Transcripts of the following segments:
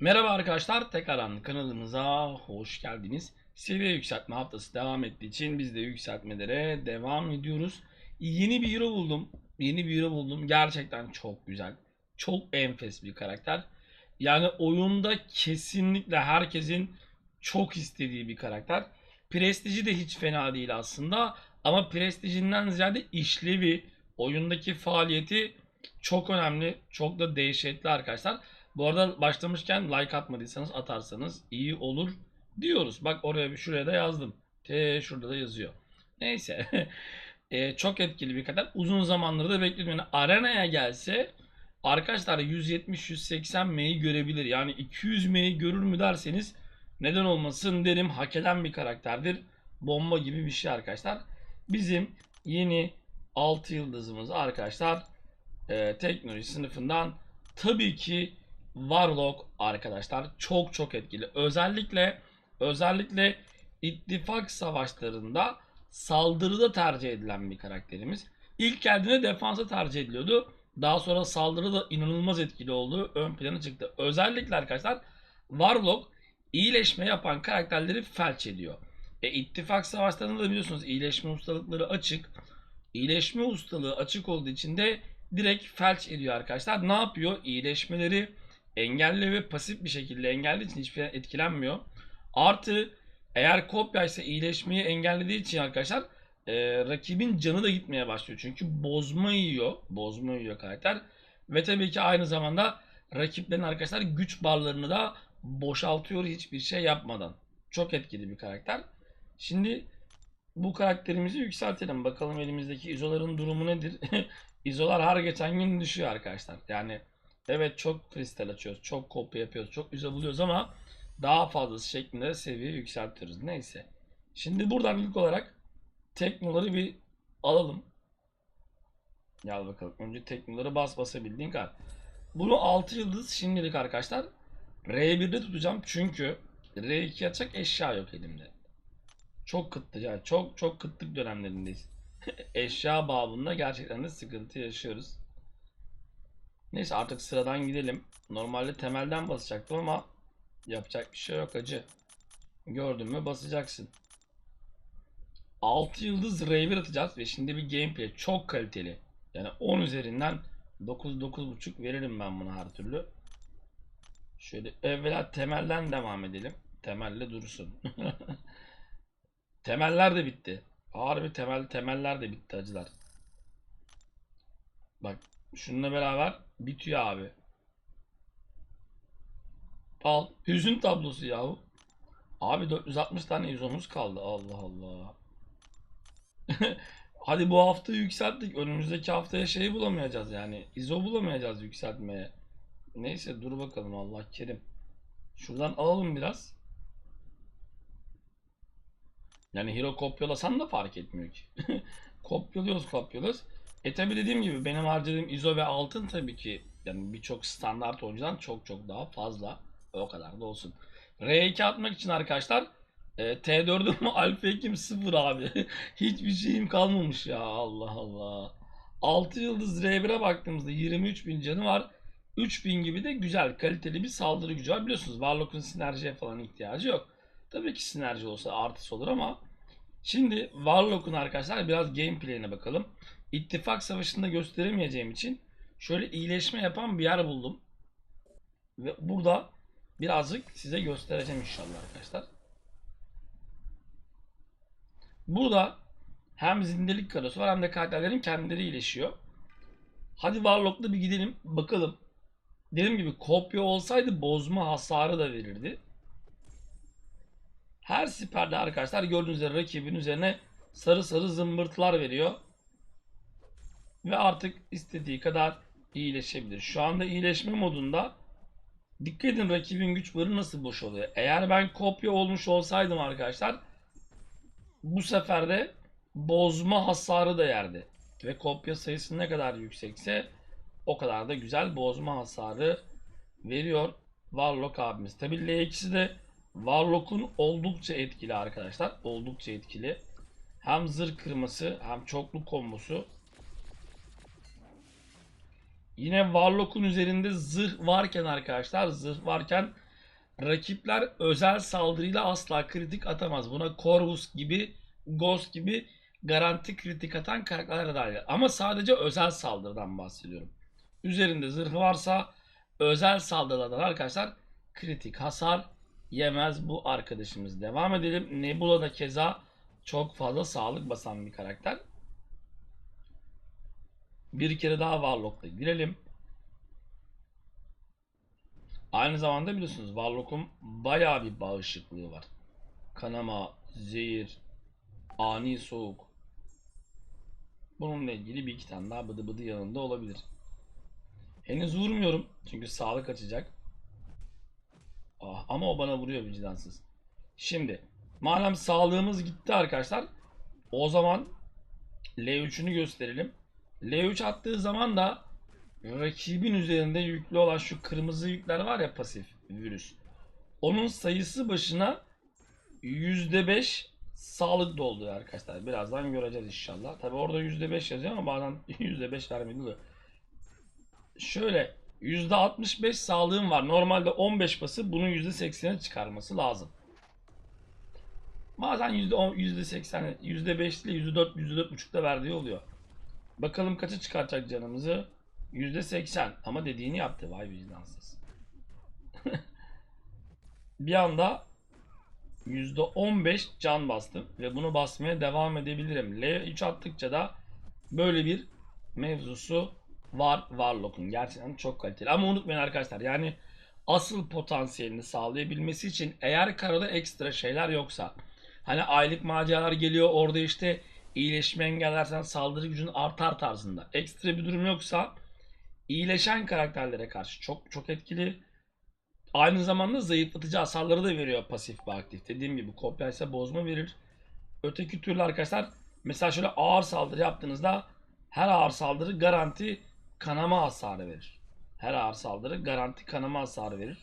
Merhaba arkadaşlar, tekrardan kanalımıza hoş geldiniz. Seviye yükseltme haftası devam ettiği için biz de yükseltmelere devam ediyoruz. Yeni bir hero buldum. Yeni bir hero buldum. Gerçekten çok güzel. Çok enfes bir karakter. Yani oyunda kesinlikle herkesin çok istediği bir karakter. Prestiji de hiç fena değil aslında. Ama prestijinden ziyade işlevi, oyundaki faaliyeti çok önemli. Çok da dehşetli arkadaşlar. Bu arada başlamışken like atmadıysanız atarsanız iyi olur diyoruz. Bak oraya bir şuraya da yazdım. T şurada da yazıyor. Neyse. E, çok etkili bir kadar. Uzun zamandır da bekliyordum. Yani arenaya gelse arkadaşlar 170-180 M'yi görebilir. Yani 200 M'yi görür mü derseniz neden olmasın derim. Hak eden bir karakterdir. Bomba gibi bir şey arkadaşlar. Bizim yeni 6 yıldızımız arkadaşlar e, teknoloji sınıfından tabii ki Warlock arkadaşlar çok çok etkili. Özellikle özellikle ittifak savaşlarında saldırıda tercih edilen bir karakterimiz. İlk geldiğinde defansa tercih ediliyordu. Daha sonra saldırıda inanılmaz etkili olduğu ön plana çıktı. Özellikle arkadaşlar Warlock iyileşme yapan karakterleri felç ediyor. E, ittifak savaşlarında da biliyorsunuz iyileşme ustalıkları açık. İyileşme ustalığı açık olduğu için de direkt felç ediyor arkadaşlar. Ne yapıyor? İyileşmeleri engelli ve pasif bir şekilde engellediği için hiçbir şeyden etkilenmiyor. Artı eğer kopya ise iyileşmeyi engellediği için arkadaşlar e, rakibin canı da gitmeye başlıyor. Çünkü bozma yiyor. Bozma yiyor karakter. Ve tabii ki aynı zamanda rakiplerin arkadaşlar güç barlarını da boşaltıyor hiçbir şey yapmadan. Çok etkili bir karakter. Şimdi bu karakterimizi yükseltelim. Bakalım elimizdeki izoların durumu nedir? İzolar her geçen gün düşüyor arkadaşlar. Yani evet çok kristal açıyoruz. Çok kopya yapıyoruz. Çok izo buluyoruz ama daha fazlası şeklinde seviye yükseltiyoruz. Neyse. Şimdi buradan ilk olarak teknoları bir alalım. Gel bakalım. Önce teknoları bas basabildiğin kadar. Bunu 6 yıldız şimdilik arkadaşlar. R1'de tutacağım çünkü R2 atacak eşya yok elimde. Çok kıtlık yani çok çok kıtlık dönemlerindeyiz. Eşya babında gerçekten de sıkıntı yaşıyoruz. Neyse artık sıradan gidelim. Normalde temelden basacaktım ama yapacak bir şey yok acı. Gördün mü basacaksın. 6 yıldız R1 atacağız ve şimdi bir gameplay çok kaliteli. Yani 10 üzerinden 9 9.5 veririm ben buna her türlü. Şöyle evvela temelden devam edelim. Temelle dursun. Temeller de bitti. Harbi temel temeller de bitti acılar. Bak şununla beraber bitiyor abi. Al. Hüzün tablosu yahu. Abi 460 tane izomuz kaldı. Allah Allah. Hadi bu hafta yükselttik. Önümüzdeki haftaya şey bulamayacağız yani. İzo bulamayacağız yükseltmeye. Neyse dur bakalım Allah kerim. Şuradan alalım biraz. Yani hero kopyalasan da fark etmiyor ki. kopyalıyoruz kopyalıyoruz. E tabi dediğim gibi benim harcadığım ISO ve altın tabii ki yani birçok standart oyuncudan çok çok daha fazla. O kadar da olsun. R2 atmak için arkadaşlar e, T4'üm Alfa Ekim 0 abi. Hiçbir şeyim kalmamış ya Allah Allah. 6 yıldız R1'e baktığımızda 23.000 canı var. 3000 gibi de güzel kaliteli bir saldırı gücü var. Biliyorsunuz Warlock'un sinerjiye falan ihtiyacı yok. Tabii ki sinerji olsa artısı olur ama şimdi Warlock'un arkadaşlar biraz gameplay'ine bakalım. İttifak savaşında gösteremeyeceğim için şöyle iyileşme yapan bir yer buldum. Ve burada birazcık size göstereceğim inşallah arkadaşlar. Burada hem zindelik karosu var hem de karakterlerin kendileri iyileşiyor. Hadi Warlock'la bir gidelim bakalım. Dediğim gibi kopya olsaydı bozma hasarı da verirdi. Her siperde arkadaşlar gördüğünüz üzere rakibin üzerine sarı sarı zımbırtılar veriyor. Ve artık istediği kadar iyileşebilir. Şu anda iyileşme modunda dikkat edin rakibin güç barı nasıl boş oluyor. Eğer ben kopya olmuş olsaydım arkadaşlar bu sefer de bozma hasarı da yerdi. Ve kopya sayısı ne kadar yüksekse o kadar da güzel bozma hasarı veriyor Warlock abimiz. Tabi L2'si de Warlock'un oldukça etkili arkadaşlar. Oldukça etkili. Hem zırh kırması hem çoklu kombosu. Yine Warlock'un üzerinde zırh varken arkadaşlar zırh varken rakipler özel saldırıyla asla kritik atamaz. Buna Corvus gibi, Ghost gibi garanti kritik atan karakterler dahil. Ama sadece özel saldırıdan bahsediyorum. Üzerinde zırhı varsa özel saldırılardan arkadaşlar kritik hasar yemez bu arkadaşımız. Devam edelim. Nebula da keza çok fazla sağlık basan bir karakter. Bir kere daha Warlock'la girelim. Aynı zamanda biliyorsunuz Warlock'un bayağı bir bağışıklığı var. Kanama, zehir, ani soğuk. Bununla ilgili bir iki tane daha bıdı bıdı yanında olabilir. Henüz vurmuyorum çünkü sağlık açacak. Ah, ama o bana vuruyor vicdansız. Şimdi madem sağlığımız gitti arkadaşlar o zaman L3'ünü gösterelim. L3 attığı zaman da rakibin üzerinde yüklü olan şu kırmızı yükler var ya pasif virüs. Onun sayısı başına %5 sağlık dolduruyor arkadaşlar. Birazdan göreceğiz inşallah. Tabi orada %5 yazıyor ama bazen %5 vermedi. Şöyle %65 sağlığım var. Normalde 15 bası bunun %80'e çıkarması lazım. Bazen %10, %80, %5 ile %4, %4,5 da verdiği oluyor. Bakalım kaça çıkartacak canımızı? %80 ama dediğini yaptı vay vicdansız. bir anda %15 can bastım ve bunu basmaya devam edebilirim. L3 attıkça da böyle bir mevzusu var Warlock'un. Gerçekten çok kaliteli. Ama unutmayın arkadaşlar yani asıl potansiyelini sağlayabilmesi için eğer karada ekstra şeyler yoksa hani aylık maceralar geliyor orada işte iyileşme engellersen saldırı gücün artar tarzında ekstra bir durum yoksa iyileşen karakterlere karşı çok çok etkili. Aynı zamanda zayıflatıcı hasarları da veriyor pasif ve aktif. Dediğim gibi kopya ise bozma verir. Öteki türlü arkadaşlar mesela şöyle ağır saldırı yaptığınızda her ağır saldırı garanti kanama hasarı verir. Her ağır saldırı garanti kanama hasarı verir.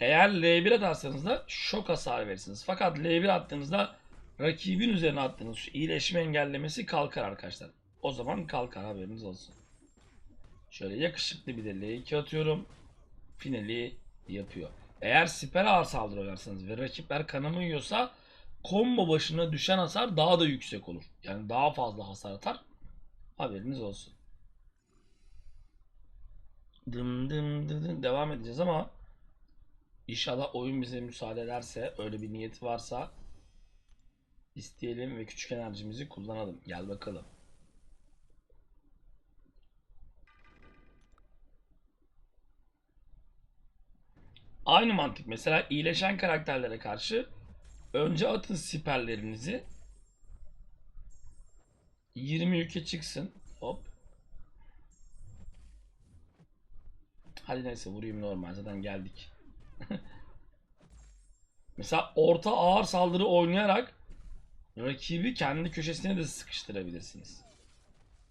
Eğer L1 atarsanız da şok hasarı verirsiniz. Fakat L1 attığınızda rakibin üzerine attığınız şu iyileşme engellemesi kalkar arkadaşlar. O zaman kalkar haberiniz olsun. Şöyle yakışıklı bir de L2 atıyorum. Finali yapıyor. Eğer siper ağır saldırı oynarsanız ve rakipler kanama yiyorsa combo başına düşen hasar daha da yüksek olur. Yani daha fazla hasar atar. Haberiniz olsun. Dım dım dım dım devam edeceğiz ama inşallah oyun bize müsaade ederse öyle bir niyeti varsa isteyelim ve küçük enerjimizi kullanalım. Gel bakalım. Aynı mantık. Mesela iyileşen karakterlere karşı önce atın siperlerinizi 20 yüke çıksın. Hop. Hadi neyse vurayım normal zaten geldik. Mesela orta ağır saldırı oynayarak rakibi kendi köşesine de sıkıştırabilirsiniz.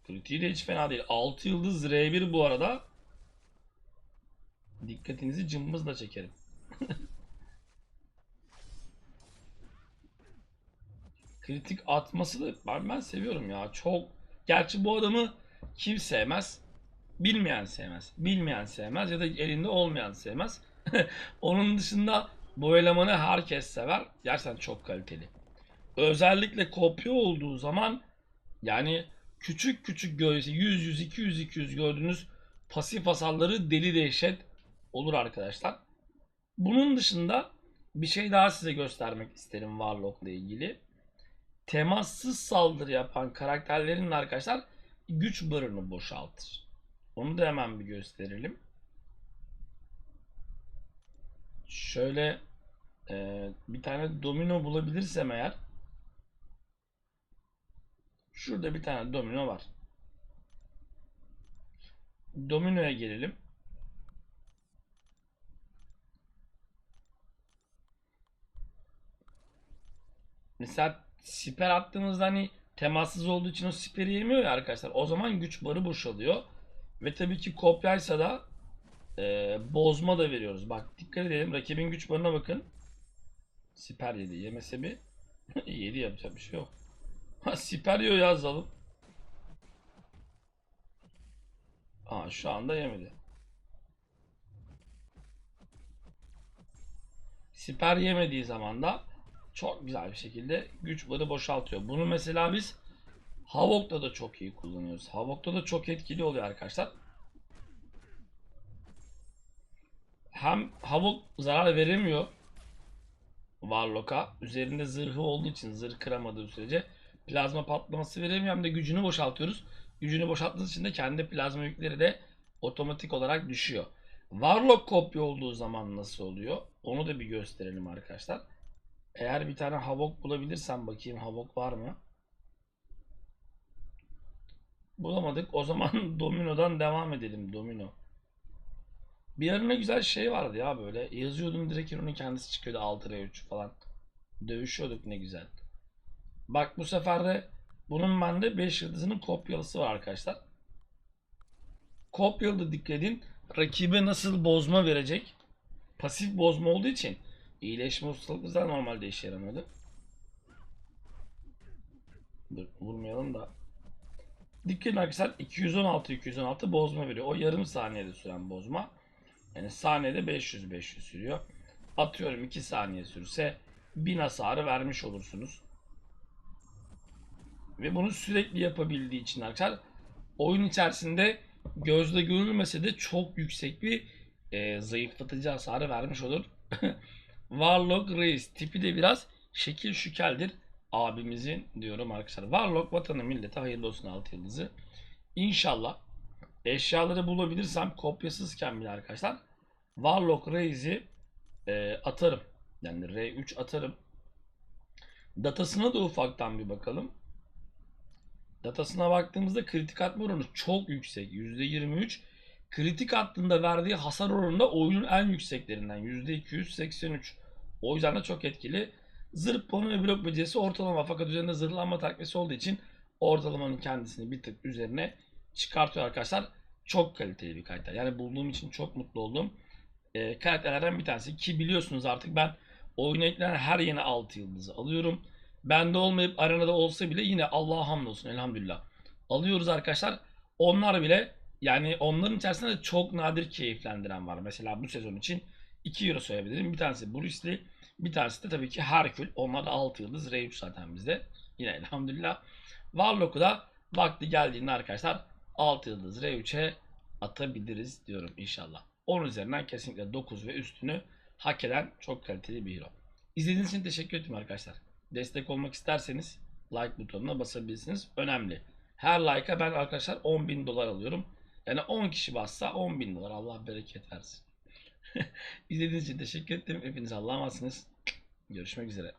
Kritiği de hiç fena değil. 6 yıldız R1 bu arada. Dikkatinizi cımbızla çekerim. Kritik atması da ben, ben seviyorum ya. Çok. Gerçi bu adamı kim sevmez? Bilmeyen sevmez. Bilmeyen sevmez ya da elinde olmayan sevmez. Onun dışında bu elemanı herkes sever. Gerçekten çok kaliteli. Özellikle kopya olduğu zaman yani küçük küçük göğüsü 100 100 200 200 gördüğünüz pasif hasarları deli dehşet olur arkadaşlar. Bunun dışında bir şey daha size göstermek isterim Warlock'la ilgili. Temassız saldırı yapan karakterlerin arkadaşlar güç barını boşaltır. Onu da hemen bir gösterelim. Şöyle e, bir tane domino bulabilirsem eğer şurada bir tane domino var. Domino'ya gelelim. Mesela siper attığınızda hani temassız olduğu için o siperi yemiyor ya arkadaşlar. O zaman güç barı boşalıyor. Ve tabii ki kopyaysa da e, bozma da veriyoruz. Bak dikkat edelim. Rakibin güç barına bakın. Siper yedi. Yemese bir yedi yapacak bir şey yok. Ha siper yiyor yazalım. Aa şu anda yemedi. Siper yemediği zaman da çok güzel bir şekilde güç barı boşaltıyor. Bunu mesela biz Havok'ta da çok iyi kullanıyoruz. Havok'ta da çok etkili oluyor arkadaşlar. Hem Havok zarar veremiyor Warlock'a. Üzerinde zırhı olduğu için zırh kıramadığı sürece plazma patlaması veremiyor hem de gücünü boşaltıyoruz. Gücünü boşalttığı için de kendi plazma yükleri de otomatik olarak düşüyor. Warlock kopya olduğu zaman nasıl oluyor? Onu da bir gösterelim arkadaşlar. Eğer bir tane Havok bulabilirsem bakayım Havok var mı? Bulamadık. O zaman Domino'dan devam edelim. Domino. Bir ara ne güzel şey vardı ya böyle. Yazıyordum direkt onun kendisi çıkıyordu 6 3 falan. Dövüşüyorduk ne güzel. Bak bu sefer de bunun bende 5 yıldızının kopyalısı var arkadaşlar. Kopyalı dikkat edin. Rakibe nasıl bozma verecek? Pasif bozma olduğu için iyileşme ustalıklı da normalde işe yaramıyordu. Dur vurmayalım da. Dikkat edin arkadaşlar 216 216 bozma veriyor. O yarım saniyede süren bozma. Yani saniyede 500 500 sürüyor. Atıyorum 2 saniye sürse 1000 hasarı vermiş olursunuz. Ve bunu sürekli yapabildiği için arkadaşlar oyun içerisinde gözle görülmese de çok yüksek bir e, zayıflatıcı hasarı vermiş olur. Warlock Reis tipi de biraz şekil şükeldir abimizin diyorum arkadaşlar. Warlock vatanı millete hayırlı olsun 6 yıldızı. İnşallah eşyaları bulabilirsem kopyasızken bile arkadaşlar Warlock Reis'i e, atarım. Yani R3 atarım. Datasına da ufaktan bir bakalım. Datasına baktığımızda kritik atma oranı çok yüksek. %23. Kritik attığında verdiği hasar oranı da oyunun en yükseklerinden. %283. O yüzden de çok etkili. Zırh puanı ve blok becerisi ortalama fakat üzerinde zırhlanma takviyesi olduğu için ortalamanın kendisini bir tık üzerine çıkartıyor arkadaşlar. Çok kaliteli bir karakter. Yani bulduğum için çok mutlu oldum. Ee, karakterlerden bir tanesi ki biliyorsunuz artık ben oyuna eklenen her yeni 6 yıldızı alıyorum. Bende olmayıp arenada olsa bile yine Allah'a hamdolsun elhamdülillah. Alıyoruz arkadaşlar. Onlar bile yani onların içerisinde de çok nadir keyiflendiren var. Mesela bu sezon için 2 euro söyleyebilirim. Bir tanesi Bruce Lee, bir tanesi de tabii ki Herkül. Onlar da 6 yıldız. R3 zaten bizde. Yine elhamdülillah. Warlock'u da vakti geldiğinde arkadaşlar 6 yıldız R3'e atabiliriz diyorum inşallah. 10 üzerinden kesinlikle 9 ve üstünü hak eden çok kaliteli bir hero. İzlediğiniz için teşekkür ederim arkadaşlar. Destek olmak isterseniz like butonuna basabilirsiniz. Önemli. Her like'a ben arkadaşlar 10 bin dolar alıyorum. Yani 10 kişi bassa 10 bin dolar. Allah bereket versin. İzlediğiniz için teşekkür ederim. Hepiniz Allah'a emanetsiniz. Görüşmek üzere.